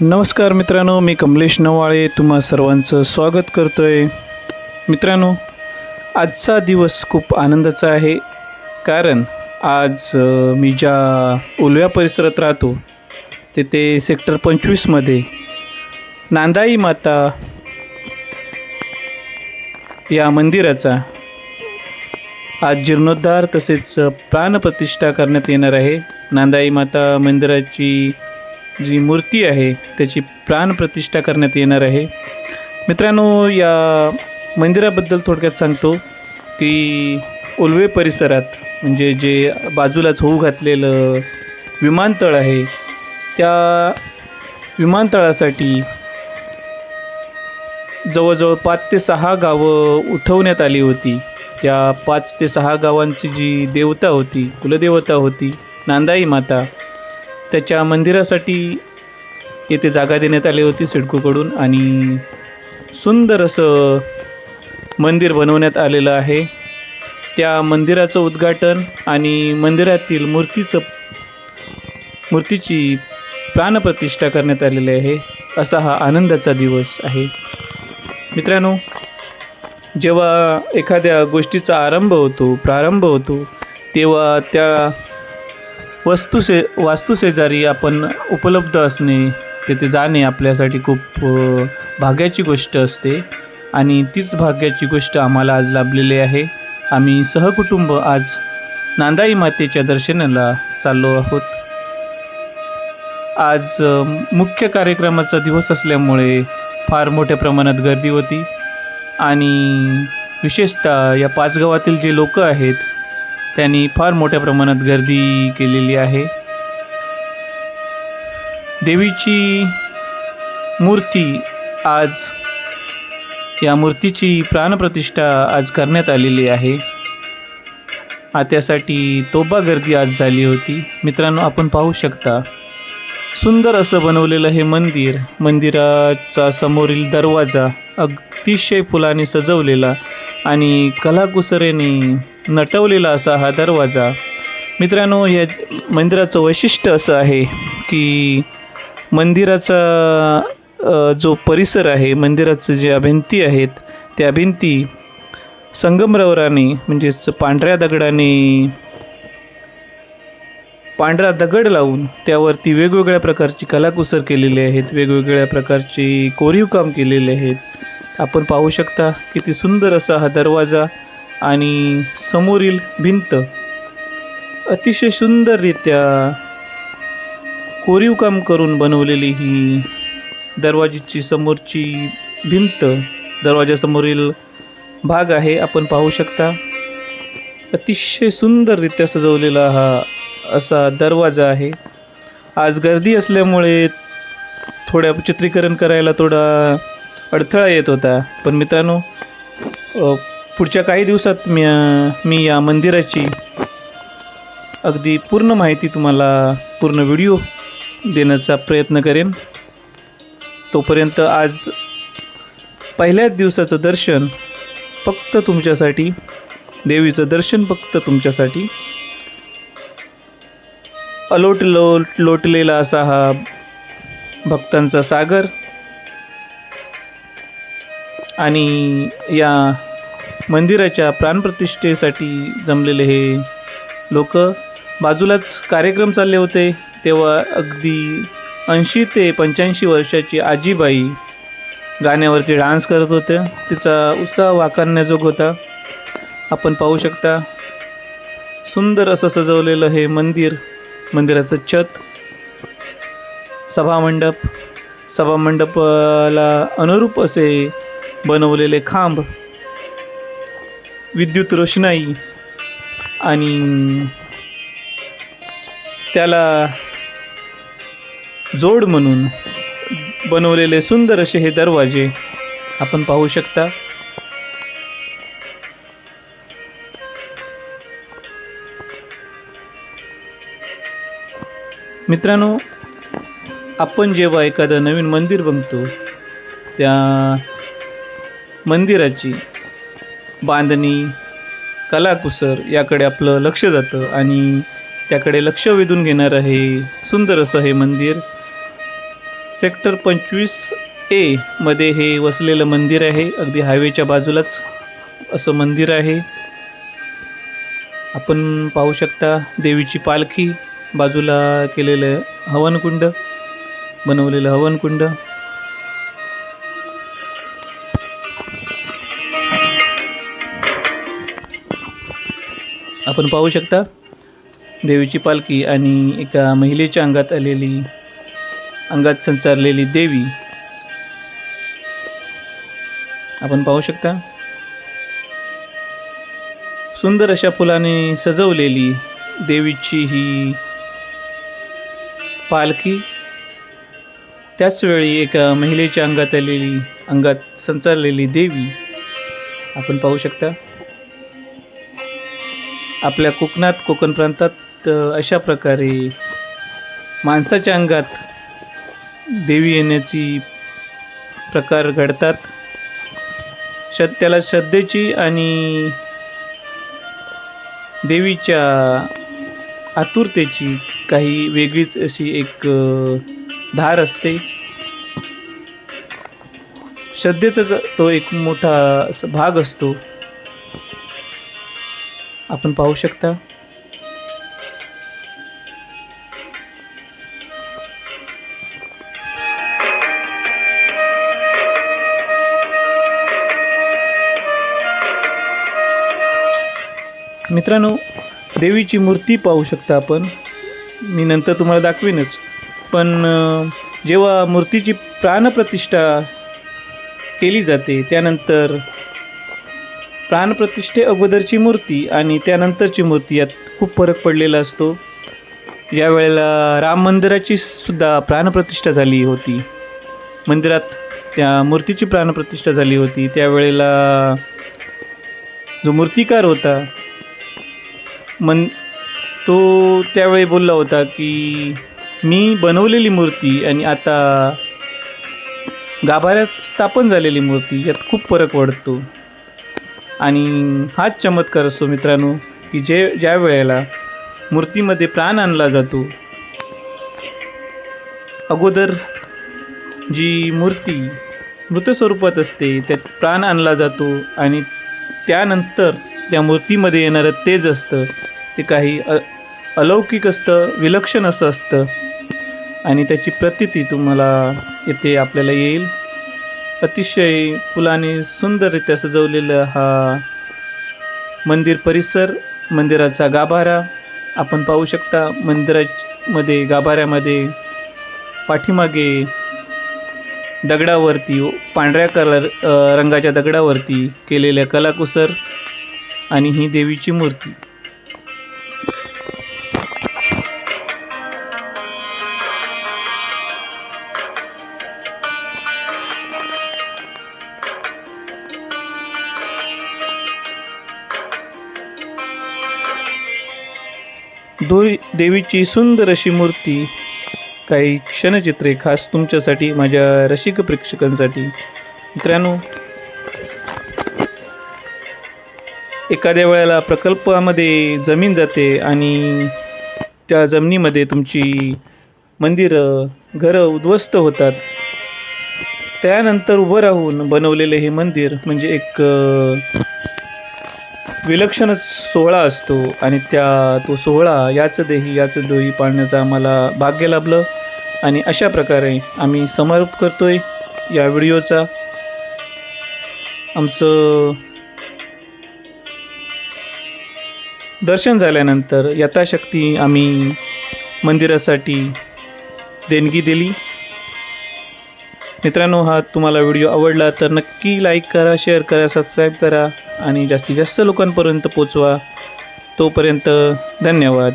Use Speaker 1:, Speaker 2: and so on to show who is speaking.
Speaker 1: नमस्कार मित्रांनो मी कमलेश नवाळे तुम्हा सर्वांचं स्वागत करतो आहे मित्रांनो आजचा दिवस खूप आनंदाचा आहे कारण आज मी ज्या उलव्या परिसरात राहतो तेथे सेक्टर पंचवीसमध्ये नांदाई माता या मंदिराचा आज जीर्णोद्धार तसेच प्राणप्रतिष्ठा करण्यात येणार आहे. नांदाई माता मंदिराची जी मूर्ती आहे त्याची प्राणप्रतिष्ठा करण्यात येणार आहे. मित्रांनो या मंदिराबद्दल थोडक्यात सांगतो की उल्वे परिसरात म्हणजे जे बाजूलाच होऊ घातलेलं विमानतळ आहे त्या विमानतळासाठी जवळजवळ पाच ते सहा गावं उठवण्यात आली होती. त्या पाच ते सहा गावांची जी देवता होती कुलदेवता होती नांदाई माता त्याच्या मंदिरासाठी येथे जागा देण्यात आली होती सिडकोकडून आणि सुंदर असं मंदिर बनवण्यात आलेलं आहे. त्या मंदिराचं उद्घाटन आणि मंदिरातील मूर्तीचं मूर्तीची प्राणप्रतिष्ठा करण्यात आलेली आहे. असा हा आनंदाचा दिवस आहे. मित्रांनो जेव्हा एखाद्या गोष्टीचा आरंभ होतो प्रारंभ होतो तेव्हा त्या वस्तूशे वास्तूशेजारी आपण उपलब्ध असणे तेथे जाणे आपल्यासाठी खूप भाग्याची गोष्ट असते. आणि तीच भाग्याची गोष्ट आम्हाला आज लाभलेली आहे. आम्ही सहकुटुंब आज नांदाई मातेच्या दर्शनाला चाललो आहोत. आज मुख्य कार्यक्रमाचा दिवस असल्यामुळे फार मोठ्या प्रमाणात गर्दी होती. आणि विशेषतः या पाच गावातील जे लोक आहेत त्यांनी फार मोठ्या प्रमाणात गर्दी केलेली आहे. देवीची मूर्ती आज या मूर्तीची प्राणप्रतिष्ठा आज करण्यात आलेली आहे. आ त्यासाठी तोबा गर्दी आज झाली होती. मित्रांनो आपण पाहू शकता सुंदर असं बनवलेलं हे मंदिर मंदिराचा समोरील दरवाजा अतिशय फुलाने सजवलेला आणि कलाकुसरेने नटवलेला असा हा दरवाजा. मित्रांनो या मंदिराचं वैशिष्ट्य असं आहे की मंदिराचा जो परिसर आहे मंदिराचं ज्या भिंती आहेत त्या भिंती संगमरवराने म्हणजेच पांढऱ्या दगडाने पांढरा दगड लावून त्यावरती वेगवेगळ्या प्रकारची कलाकुसर केलेली आहेत वेगवेगळ्या प्रकारची कोरीव काम केलेले आहेत. आपण पाहू शकता किती सुंदर असा हा दरवाजा आणि समोरील भिंत अतिशय सुंदररित्या कोरीव काम करून बनवलेली ही दरवाजेची समोरची भिंत दरवाजासमोरील भाग आहे. आपण पाहू शकता अतिशय सुंदररित्या सजवलेला हा असा दरवाजा आहे. आज गर्दी असल्यामुळे थोड्या चित्रीकरण करायला थोडा अडथळा येत होता. पण मित्रांनो पुढच्या काही दिवसात मी मी या मंदिराची अगदी पूर्ण माहिती तुम्हाला पूर्ण व्हिडिओ देण्याचा प्रयत्न करेन. तोपर्यंत आज पहिल्याच दिवसाचं दर्शन फक्त तुमच्यासाठी देवीचं दर्शन फक्त तुमच्यासाठी. अलोट लोट लोटलेला असा हा भक्तांचा सागर आणि या मंदिराच्या प्राणप्रतिष्ठेसाठी जमलेले हे लोक बाजूलाच कार्यक्रम चालले होते. तेव्हा अगदी ऐंशी ते पंच्याऐंशी वर्षाची आजीबाई गाण्यावरती डान्स करत होत्या. तिचा उत्साह वाकारण्याजोग होता. आपण पाहू शकता सुंदर असं सजवलेलं हे मंदिर मंदिराचं छत सभामंडप सभामंडपाला अनुरूप असे बनवलेले खांब विद्युत रोषणाई आणि त्याला जोड म्हणून बनवलेले सुंदर असे हे दरवाजे आपण पाहू शकता. मित्रांनो आपण जेव्हा एखादं नवीन मंदिर बघतो त्या मंदिराची. बांधणी कलाकुसर याकडे आपलं लक्ष जातं आणि त्याकडे लक्ष वेधून घेणारं हे सुंदर असं हे मंदिर. सेक्टर पंचवीस ए मध्ये हे वसलेलं मंदिर आहे अगदी हायवेच्या बाजूलाच असं मंदिर आहे. आपण पाहू शकता देवीची पालखी बाजूला केलेलं हवनकुंड बनवलेलं हवनकुंड. आपण पाहू शकता देवीची पालखी आणि एका महिलेच्या अंगात आलेली अंगात संचारलेली देवी. आपण पाहू शकता सुंदर अशा फुलाने सजवलेली देवीची ही पालखी. त्याचवेळी एका महिलेच्या अंगात आलेली अंगात संचारलेली देवी. आपण पाहू शकता आपल्या कोकणात कोकण प्रांतात अशा प्रकारे माणसाच्या अंगात देवी येण्याची प्रकार घडतात. श त्याला श्रद्धेची आणि देवीच्या आतुरतेची काही वेगळीच अशी एक धार असते. श्रद्धेचाच तो एक मोठा असा भाग असतो. आपण पाहू शकता. मित्रांनो देवीची मूर्ती पाहू शकता आपण. मी नंतर तुम्हाला दाखवीनच. पण जेव्हा मूर्तीची प्राणप्रतिष्ठा केली जाते त्यानंतर प्राणप्रतिष्ठे अगोदरची मूर्ती आणि त्यानंतरची मूर्ती यात खूप फरक पडलेला असतो. यावेळेला राम मंदिराची सुद्धा प्राणप्रतिष्ठा झाली होती. मंदिरात त्या मूर्तीची प्राणप्रतिष्ठा झाली होती. त्यावेळेला जो मूर्तिकार होता मन तो त्यावेळी बोलला होता की मी बनवलेली मूर्ती आणि आता गाभाऱ्यात स्थापन झालेली मूर्ती यात खूप फरक पडतो आणि हाच चमत्कार असतो मित्रांनो की जे ज्या वेळेला मूर्तीमध्ये प्राण आणला जातो अगोदर जी मूर्ती मृत स्वरूपात असते त्यात प्राण आणला जातो आणि त्यानंतर त्या मूर्तीमध्ये येणारं तेज असतं ते काही अ अलौकिक असतं विलक्षण असं असतं. आणि त्याची प्रतीती तुम्हाला येथे आपल्याला येईल. अतिशय फुलाने सुंदररित्या सजवलेला हा मंदिर परिसर मंदिराचा गाभारा. आपण पाहू शकता मंदिरामध्ये गाभाऱ्यामध्ये पाठीमागे दगडावरती पांढऱ्या कलर रंगाच्या दगडावरती केलेल्या कलाकुसर आणि ही देवीची मूर्ती. दो देवीची सुंदर अशी मूर्ती. काही क्षणचित्रे खास तुमच्यासाठी माझ्या रसिक प्रेक्षकांसाठी. मित्रांनो एखाद्या वेळेला प्रकल्पामध्ये जमीन जाते आणि त्या जमिनीमध्ये तुमची मंदिरं घरं उद्ध्वस्त होतात. त्यानंतर उभं राहून बनवलेले हे मंदिर म्हणजे एक विलक्षणच सोहळा असतो आणि त्या तो सोहळा याचं देही याचं दोही पाळण्याचं आम्हाला भाग्य लाभलं आणि अशा प्रकारे आम्ही समारोप करतो आहे या व्हिडिओचा. आमचं दर्शन झाल्यानंतर यथाशक्ती आम्ही मंदिरासाठी देणगी दिली. मित्रांनो हा तुम्हाला व्हिडिओ आवडला तर नक्की लाईक करा शेअर करा सबस्क्राईब करा आणि जास्तीत जास्त लोकांपर्यंत पोचवा. तोपर्यंत धन्यवाद.